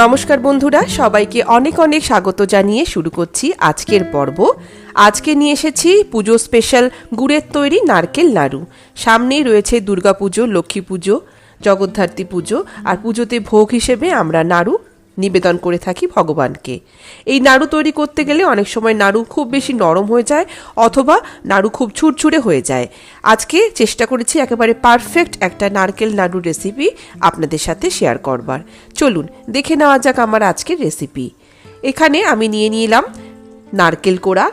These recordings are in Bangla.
নমস্কার বন্ধুরা, সবাইকে অনেক অনেক স্বাগত জানিয়ে শুরু করছি আজকের পর্ব। আজকে নিয়ে এসেছি পুজো স্পেশাল গুড়ের তৈরি নারকেল নাড়ু সামনেই রয়েছে দুর্গাপুজো, লক্ষ্মী পুজো, জগদ্ধাত্রী পুজো, আর পুজোতে ভোগ হিসেবে আমরা নাড়ু নিবেদন করে থাকি ভগবানকে। এই নাড়ু তৈরি করতে গেলে অনেক সময় নাড়ু খুব বেশি নরম হয়ে যায় অথবা নাড়ু খুব ছুটছুড়ে হয়ে যায়। আজকে চেষ্টা করেছি একেবারে পারফেক্ট একটা নারকেল নাড়ু রেসিপি আপনাদের সাথে শেয়ার করবার। চলুন, দেখে নেওয়া যাক আমার আজকের রেসিপি এখানে আমি নিয়ে নিলাম নারকেল কোড়া।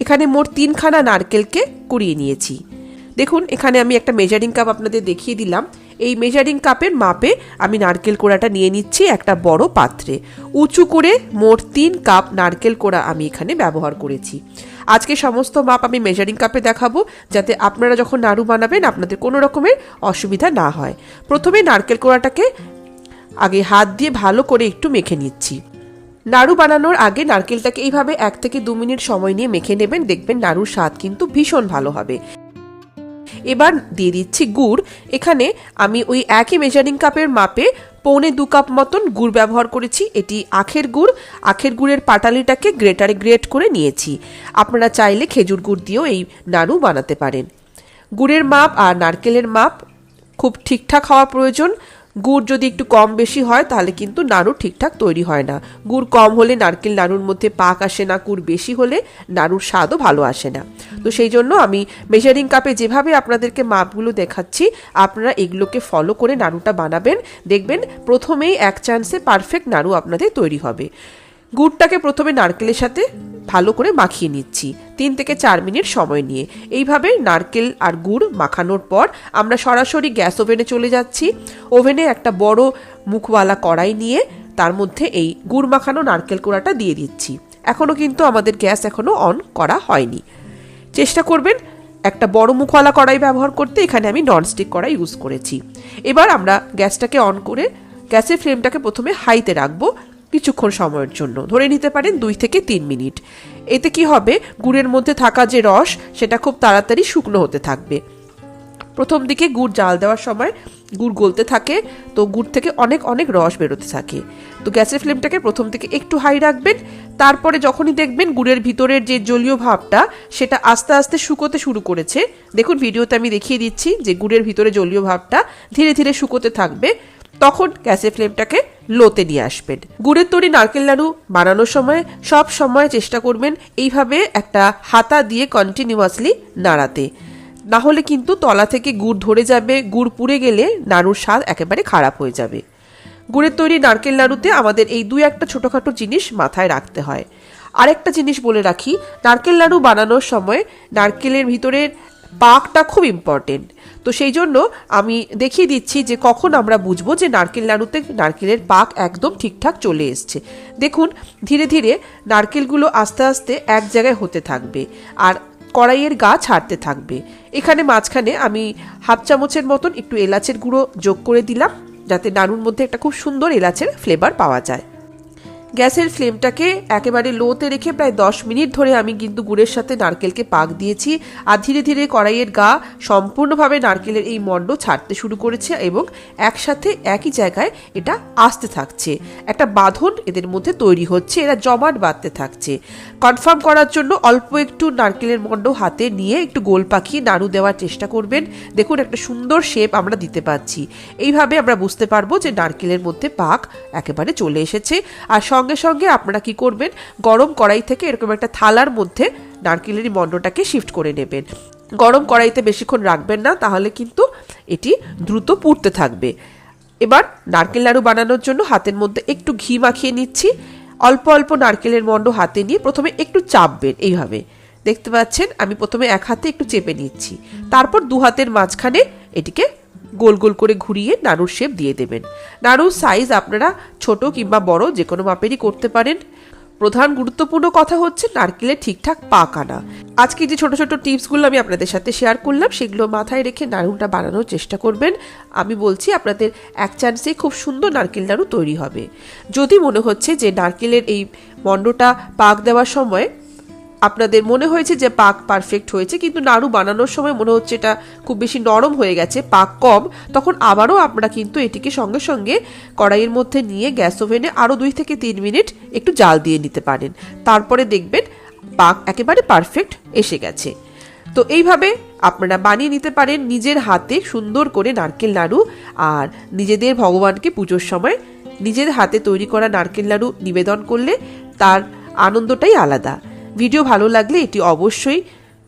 এখানে মোট তিনখানা নারকেলকে কুড়িয়ে নিয়েছি। দেখুন, এখানে আমি একটা মেজারিং কাপ আপনাদের দেখিয়ে দিলাম। এই মেজারিং কাপের মাপে আমি নারকেল কোড়াটা নিয়ে নিচ্ছি একটা বড় পাত্রে। উঁচু করে মোট তিন কাপ নারকেল কোড়া আমি এখানে ব্যবহার করেছি। আজকে সমস্ত মাপ আমি মেজারিং কাপে দেখাবো, যাতে আপনারা যখন নাড়ু বানাবেন আপনাদের কোনো রকমের অসুবিধা না হয়। প্রথমে নারকেল কোড়াটাকে আগে হাত দিয়ে ভালো করে একটু মেখে নিচ্ছি। নাড়ু বানানোর আগে নারকেলটাকে এইভাবে এক থেকে দু মিনিট সময় নিয়ে মেখে নেবেন, দেখবেন নাড়ুর স্বাদ কিন্তু ভীষণ ভালো হবে। এবার দিয়ে দিচ্ছি গুড়। এখানে আমি ওই একই মেজারিং কাপের মাপে পৌনে দু কাপ মতন গুড় ব্যবহার করেছি। এটি আখের গুড়। আখের গুড়ের পাটালিটাকে গ্রেটারে গ্রেট করে নিয়েছি। আপনারা চাইলে খেজুর গুড় দিয়েও এই নাড়ু বানাতে পারেন। গুড়ের মাপ আর নারকেলের মাপ খুব ঠিকঠাক হওয়া প্রয়োজন। গুড় যদি একটু কম বেশি হয়, তাহলে কিন্তু নাড়ু ঠিকঠাক তৈরি হয় না। গুড় কম হলে নারকেল নাড়ুর মধ্যে পাক আসে না, গুড় বেশি হলে নাড়ুর স্বাদও ভালো আসে না। তো সেই জন্য আমি মেজারিং কাপে যেভাবে আপনাদেরকে মাপগুলো দেখাচ্ছি, আপনারা এগুলোকে ফলো করে নাড়ুটা বানাবেন। দেখবেন প্রথমেই এক চান্সে পারফেক্ট নাড়ু আপনাদের তৈরি হবে। গুড়টাকে প্রথমে নারকেলের সাথে ভালো করে মাখিয়ে নিচ্ছি। তিন থেকে চার মিনিট সময় নিয়ে। এইভাবে নারকেল আর গুড় মাখানোর পর আমরা সরাসরি গ্যাস ওভেনে চলে যাচ্ছি। ওভেনে একটা বড় মুখওয়ালা কড়াই নিয়ে তার মধ্যে এই গুড় মাখানো নারকেল কোড়াটা দিয়ে দিচ্ছি। এখনও কিন্তু আমাদের গ্যাস এখনও অন করা হয়নি। চেষ্টা করবেন একটা বড় মুখওয়ালা কড়াই ব্যবহার করতে। এখানে আমি ননস্টিক কড়াই ইউজ করেছি। এবার আমরা গ্যাসটাকে অন করে গ্যাসের ফ্লেমটাকে প্রথমে হাইতে রাখব। কিছুক্ষণ সময়ের জন্য। ধরে নিতে পারেন দুই থেকে তিন মিনিট। এতে কি হবে? গুড়ের মধ্যে থাকা যে রস, সেটা খুব তাড়াতাড়ি শুকনো হতে থাকবে। প্রথম দিকে গুড় জাল দেওয়ার সময় গুড় গলতে থাকে, তো গুড় থেকে অনেক অনেক রস বেরোতে থাকে। তো গ্যাসের ফ্লেমটাকে প্রথম থেকে একটু হাই রাখবেন। তারপরে যখনই দেখবেন গুড়ের ভিতরের যে জলীয় ভাবটা, সেটা আস্তে আস্তে শুকোতে শুরু করেছে। দেখুন, ভিডিওতে আমি দেখিয়ে দিচ্ছি যে গুড়ের ভিতরে জলীয় ভাবটা ধীরে ধীরে শুকোতে থাকবে। তখন গ্যাসের ফ্লেমটাকে লোতে নিয়ে আসবেন। গুড়ের তৈরি নারকেল নাড়ু বানানোর সময় সব সময় চেষ্টা করবেন এইভাবে একটা হাতা দিয়ে কন্টিনিউয়াসলি নাড়াতে। না হলে কিন্তু তলা থেকে গুড় ধরে যাবে, গুড় পুড়ে গেলে নাড়ুর স্বাদ একেবারে খারাপ হয়ে যাবে। গুড়ের তৈরি নারকেল নাড়ুতে আমাদের এই দুই একটা ছোটোখাটো জিনিস মাথায় রাখতে হয়। আরেকটা জিনিস বলে রাখি, নারকেল নাড়ু বানানোর সময় নারকেলের ভিতরের পাকটা খুব ইম্পর্টেন্ট তো সেই জন্য আমি দেখিয়ে দিচ্ছি যে কখন আমরা বুঝব যে নারকেল নাড়ুতে নারকেলের পাক একদম ঠিকঠাক চলে এসছে। দেখুন, ধীরে ধীরে নারকেলগুলো আস্তে আস্তে এক জায়গায় হতে থাকবে আর কড়াইয়ের গা ছাড়তে থাকবে। এখানে মাঝখানে আমি হাফ চামচের মতন একটু এলাচের গুঁড়ো যোগ করে দিলাম, যাতে নাড়ুর মধ্যে একটা খুব সুন্দর এলাচের ফ্লেভার পাওয়া যায়। গ্যাসের ফ্লেমটাকে একেবারে লোতে রেখে প্রায় দশ মিনিট ধরে আমি কিন্তু গুড়ের সাথে নারকেলকে পাক দিয়েছি আর ধীরে ধীরে কড়াইয়ের গা সম্পূর্ণভাবে নারকেলের এই মণ্ড ছাড়তে শুরু করেছে এবং একসাথে একই জায়গায় এটা আসতে থাকছে। একটা বাঁধন এদের মধ্যে তৈরি হচ্ছে, এরা জমাট বাঁধতে থাকছে। কনফার্ম করার জন্য অল্প একটু নারকেলের মণ্ড হাতে নিয়ে একটু গোল পাকিয়ে নাড়ু দেওয়ার চেষ্টা করবেন। দেখুন একটা সুন্দর শেপ আমরা দিতে পারছি। এইভাবে আমরা বুঝতে পারব যে নারকেলের মধ্যে পাক একেবারে চলে এসেছে। আর সঙ্গে সঙ্গে আপনারা কি করবেন? গরম কড়াই থেকে এরকম একটা থালার মধ্যে নারকেলের মণ্ডটাকে শিফট করে নেবেন। গরম কড়াইতে বেশিক্ষণ রাখবেন না, তাহলে কিন্তু এটি দ্রুত পুড়তে থাকবে। এবার নারকেল নাড়ু বানানোর জন্য হাতের মধ্যে একটু ঘি মাখিয়ে নিচ্ছি। অল্প অল্প নারকেলের মণ্ড হাতে নিয়ে প্রথমে একটু চাপবেন এইভাবে। দেখতে পাচ্ছেন, আমি প্রথমে এক হাতে একটু চেপে নিচ্ছি। তারপর দু হাতের মাঝখানে এটিকে গোল গোল করে ঘুরিয়ে নাড়ুর শেপ দিয়ে দেবেন। নাড়ুর সাইজ আপনারা ছোট কিংবা বড় যে কোনো মাপেরই করতে পারেন। প্রধান গুরুত্বপূর্ণ কথা হচ্ছে নারকেলের ঠিকঠাক পাক আনা আজকে যে ছোট ছোট টিপসগুলো আমি আপনাদের সাথে শেয়ার করলাম, সেগুলো মাথায় রেখে নাড়ুটা বানানোর চেষ্টা করবেন। আমি বলছি আপনাদের এক চান্সে খুব সুন্দর নারকেল নাড়ু তৈরি হবে। যদি মনে হচ্ছে যে নারকেলের এই মণ্ডটা পাক দেওয়ার সময় আপনাদের মনে হয়েছে যে পাক পারফেক্ট হয়েছে, কিন্তু নাড়ু বানানোর সময় মনে হচ্ছে এটা খুব বেশি নরম হয়ে গেছে, পাক কম, তখন আবারও আপনারা কিন্তু এটিকে সঙ্গে সঙ্গে কড়াইয়ের মধ্যে নিয়ে গ্যাস ওভেনে আরও দুই থেকে তিন মিনিট একটু জাল দিয়ে নিতে পারেন। তারপরে দেখবেন পাক একেবারে পারফেক্ট এসে গেছে। তো এইভাবে আপনারা বানিয়ে নিতে পারেন নিজের হাতে সুন্দর করে নারকেল নাড়ু, আর নিজেদের ভগবানকে পুজোর সময় নিজের হাতে তৈরি করা নারকেল নাড়ু নিবেদন করলে তার আনন্দটাই আলাদা। ভিডিও ভালো লাগলে এটি অবশ্যই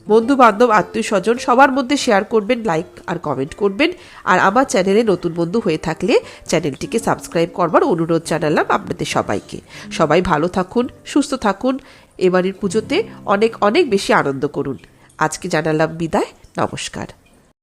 বন্ধু বান্ধব আত্মীয় স্বজন সবার মধ্যে শেয়ার করবেন লাইক আর কমেন্ট করবেন। আর আমার চ্যানেলে নতুন বন্ধু হয়ে থাকলে চ্যানেলটিকে সাবস্ক্রাইব করবার অনুরোধ জানালাম আপনাদের সবাইকে। সবাই ভালো থাকুন, সুস্থ থাকুন, এবারের পুজোতে অনেক অনেক বেশি আনন্দ করুন। আজকে জানালাম বিদায়, নমস্কার।